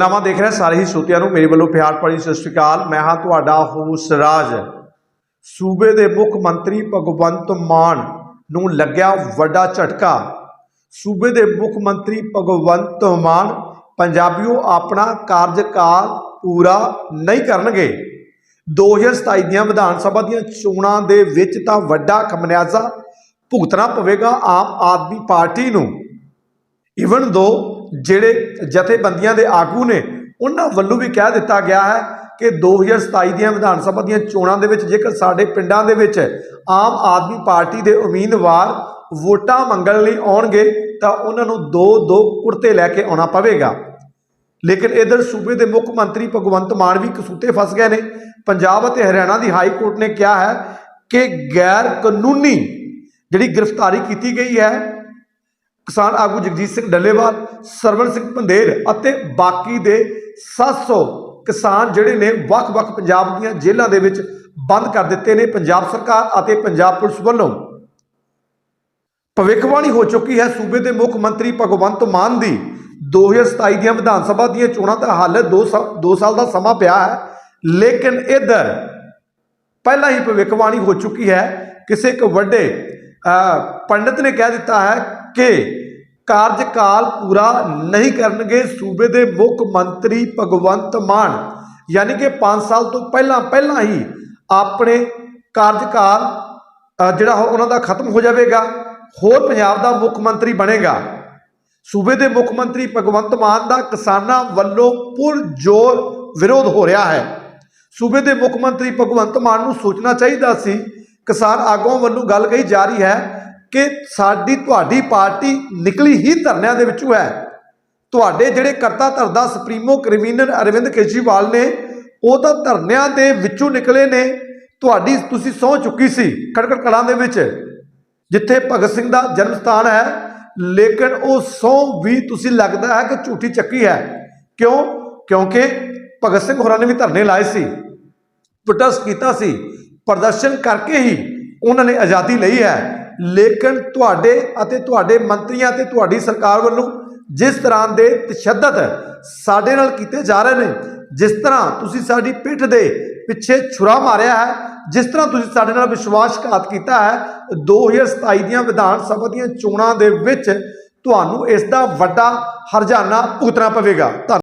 ਖਬਰਨਾਮਾ ਦੇਖ ਰਹੇ, ਸਾਰੇ ਹੀ ਸਰੋਤਿਆਂ ਨੂੰ ਮੇਰੇ ਵੱਲੋਂ ਪਿਆਰ ਭਰੀ ਸਤਿ ਸ਼੍ਰੀ ਅਕਾਲ। ਮੈਂ ਹਾਂ ਤੁਹਾਡਾ ਹੋਸ ਰਾਜ। ਸੂਬੇ ਦੇ ਮੁੱਖ ਮੰਤਰੀ ਭਗਵੰਤ ਮਾਨ ਨੂੰ ਲੱਗਿਆ ਵੱਡਾ ਝਟਕਾ। ਸੂਬੇ ਦੇ ਮੁੱਖ ਮੰਤਰੀ ਭਗਵੰਤ ਮਾਨ ਪੰਜਾਬੀਓ ਆਪਣਾ ਕਾਰਜਕਾਲ ਪੂਰਾ ਨਹੀਂ ਕਰਨਗੇ। 2027 ਦੀਆਂ ਵਿਧਾਨ ਸਭਾ ਦੀਆਂ ਚੋਣਾਂ ਦੇ ਵਿੱਚ ਤਾਂ ਵੱਡਾ ਖਮਨਿਆਜ਼ਾ ਭੁਗਤਣਾ ਪਵੇਗਾ ਆਮ ਆਦਮੀ ਪਾਰਟੀ ਨੂੰ। ਇਵਨ ਦੋ ਜਿਹੜੇ ਜਥੇਬੰਦੀਆਂ ਦੇ ਆਗੂ ਨੇ, ਉਹਨਾਂ ਵੱਲੋਂ ਵੀ ਕਹਿ ਦਿੱਤਾ ਗਿਆ ਹੈ ਕਿ 2027 ਦੀਆਂ ਵਿਧਾਨ ਸਭਾ ਦੀਆਂ ਚੋਣਾਂ ਦੇ ਵਿੱਚ ਜੇਕਰ ਸਾਡੇ ਪਿੰਡਾਂ ਦੇ ਵਿੱਚ ਆਮ ਆਦਮੀ ਪਾਰਟੀ ਦੇ ਉਮੀਦਵਾਰ ਵੋਟਾਂ ਮੰਗਣ ਲਈ ਆਉਣਗੇ, ਤਾਂ ਉਹਨਾਂ ਨੂੰ ਦੋ ਦੋ ਕੁੜਤੇ ਲੈ ਕੇ ਆਉਣਾ ਪਵੇਗਾ। ਲੇਕਿਨ ਇਧਰ ਸੂਬੇ ਦੇ ਮੁੱਖ ਮੰਤਰੀ ਭਗਵੰਤ ਮਾਨ ਵੀ ਕਸੂਤੇ ਫਸ ਗਏ ਨੇ। ਪੰਜਾਬ ਅਤੇ ਹਰਿਆਣਾ ਦੀ ਹਾਈ ਕੋਰਟ ਨੇ ਕਿਹਾ ਹੈ ਕਿ ਗੈਰ ਕਾਨੂੰਨੀ ਜਿਹੜੀ ਗ੍ਰਿਫਤਾਰੀ ਕੀਤੀ ਗਈ ਹੈ ਕਿਸਾਨ ਆਗੂ ਜਗਜੀਤ ਸਿੰਘ ਡੱਲੇਵਾਲ ਸਰਵਣ ਸਿੰਘ ਪੰਧੇਰ ਅਤੇ ਬਾਕੀ ਦੇ 700 ਕਿਸਾਨ ਜਿਹੜੇ ਨੇ ਵੱਖ-ਵੱਖ ਪੰਜਾਬ ਦੀਆਂ ਜੇਲ੍ਹਾਂ ਦੇ ਵਿੱਚ ਬੰਦ ਕਰ ਦਿੱਤੇ ਨੇ ਪੰਜਾਬ ਸਰਕਾਰ ਅਤੇ ਪੰਜਾਬ ਪੁਲਿਸ ਵੱਲੋਂ। ਭਵਿੱਖਬਾਣੀ ਹੋ ਚੁੱਕੀ ਹੈ ਸੂਬੇ ਦੇ ਮੁੱਖ ਮੰਤਰੀ ਭਗਵੰਤ ਮਾਨ ਦੀ। 2027 ਦੀਆਂ ਵਿਧਾਨ ਸਭਾ ਦੀਆਂ ਚੋਣਾਂ ਤਾਂ ਹਾਲੇ 2 2 ਸਾਲ ਦਾ ਸਮਾਂ ਪਿਆ ਹੈ। ਲੇਕਿਨ ਇਧਰ ਪਹਿਲਾਂ ਹੀ ਭਵਿੱਖਬਾਣੀ ਹੋ ਚੁੱਕੀ ਹੈ। ਕਿਸੇ ਇੱਕ ਵੱਡੇ ਅ, ਪੰਡਿਤ ਨੇ ਕਹਿ ਦਿੱਤਾ ਹੈ ਕਿ ਕਾਰਜਕਾਲ ਪੂਰਾ ਨਹੀਂ ਕਰਨਗੇ ਸੂਬੇ ਦੇ ਮੁੱਖ ਮੰਤਰੀ ਭਗਵੰਤ ਮਾਨ। ਯਾਨੀ ਕਿ 5 ਸਾਲ ਤੋਂ ਪਹਿਲਾਂ ਪਹਿਲਾਂ ਹੀ ਆਪਣੇ ਕਾਰਜਕਾਲ ਜਿਹੜਾ ਉਹਨਾਂ ਦਾ ਖਤਮ ਹੋ ਜਾਵੇਗਾ, ਹੋਰ ਪੰਜਾਬ ਦਾ ਮੁੱਖ ਮੰਤਰੀ ਬਣੇਗਾ। ਸੂਬੇ ਦੇ ਮੁੱਖ ਮੰਤਰੀ ਭਗਵੰਤ ਮਾਨ ਦਾ ਕਿਸਾਨਾਂ ਵੱਲੋਂ ਪੁਰ ਜ਼ੋਰ ਵਿਰੋਧ ਹੋ ਰਿਹਾ ਹੈ। ਸੂਬੇ ਦੇ ਮੁੱਖ ਮੰਤਰੀ ਭਗਵੰਤ ਮਾਨ ਨੂੰ ਸੋਚਣਾ ਚਾਹੀਦਾ ਸੀ। ਕਿਸਾਨ ਆਗੂਆਂ ਵੱਲੋਂ ਗੱਲ ਕਹੀ ਜਾ ਰਹੀ ਹੈ ਕਿ ਸਾਡੀ ਤੁਹਾਡੀ ਪਾਰਟੀ ਨਿਕਲੀ ਹੀ ਧਰਨਿਆਂ ਦੇ ਵਿੱਚੋਂ ਹੈ। ਤੁਹਾਡੇ ਜਿਹੜੇ ਕਰਤਾ ਧਰਦਾ ਸੁਪਰੀਮੋ ਕ੍ਰਿਮੀਨਲ ਅਰਵਿੰਦ ਕੇਜਰੀਵਾਲ ਨੇ, ਉਹ ਤਾਂ ਧਰਨਿਆਂ ਦੇ ਵਿੱਚੋਂ ਨਿਕਲੇ ਨੇ। ਤੁਹਾਡੀ ਤੁਸੀਂ ਸਹੁੰ ਚੁੱਕੀ ਸੀ ਖੜਕੜ ਕਲਾਂ ਦੇ ਵਿੱਚ, ਜਿੱਥੇ ਭਗਤ ਸਿੰਘ ਦਾ ਜਨਮ ਸਥਾਨ ਹੈ। ਲੇਕਿਨ ਉਹ ਸਹੁੰ ਵੀ ਤੁਸੀਂ ਲੱਗਦਾ ਹੈ ਕਿ ਝੂਠੀ ਚੱਕੀ ਹੈ। ਕਿਉਂ? ਕਿਉਂਕਿ ਭਗਤ ਸਿੰਘ ਹੋਰਾਂ ਨੇ ਵੀ ਧਰਨੇ ਲਾਏ ਸੀ, ਪ੍ਰੋਟੈਸਟ ਕੀਤਾ ਸੀ। ਪ੍ਰਦਰਸ਼ਨ ਕਰਕੇ ਹੀ ਉਹਨਾਂ ਨੇ ਆਜ਼ਾਦੀ ਲਈ ਹੈ। ਲੇਕਿਨ ਤੁਹਾਡੇ ਅਤੇ ਤੁਹਾਡੇ ਮੰਤਰੀਆਂ ਤੇ ਤੁਹਾਡੀ ਸਰਕਾਰ ਵੱਲੋਂ ਜਿਸ ਤਰ੍ਹਾਂ ਦੇ ਤਸ਼ੱਦਦ ਸਾਡੇ ਨਾਲ ਕੀਤੇ ਜਾ ਰਹੇ ਨੇ, ਜਿਸ ਤਰ੍ਹਾਂ ਤੁਸੀਂ ਸਾਡੀ ਪਿੱਠ ਦੇ ਪਿੱਛੇ ਛੁਰਾ ਮਾਰਿਆ ਹੈ, ਜਿਸ ਤਰ੍ਹਾਂ ਤੁਸੀਂ ਸਾਡੇ ਨਾਲ ਵਿਸ਼ਵਾਸਘਾਤ ਕੀਤਾ ਹੈ 2027 ਦੀਆਂ ਵਿਧਾਨ ਸਭਾ ਦੀਆਂ ਚੋਣਾਂ ਦੇ ਵਿੱਚ ਤੁਹਾਨੂੰ ਇਸ ਦਾ ਵੱਡਾ ਹਰਜਾਨਾ ਭੁਗਤਣਾ ਪਵੇਗਾ। ਧੰਨ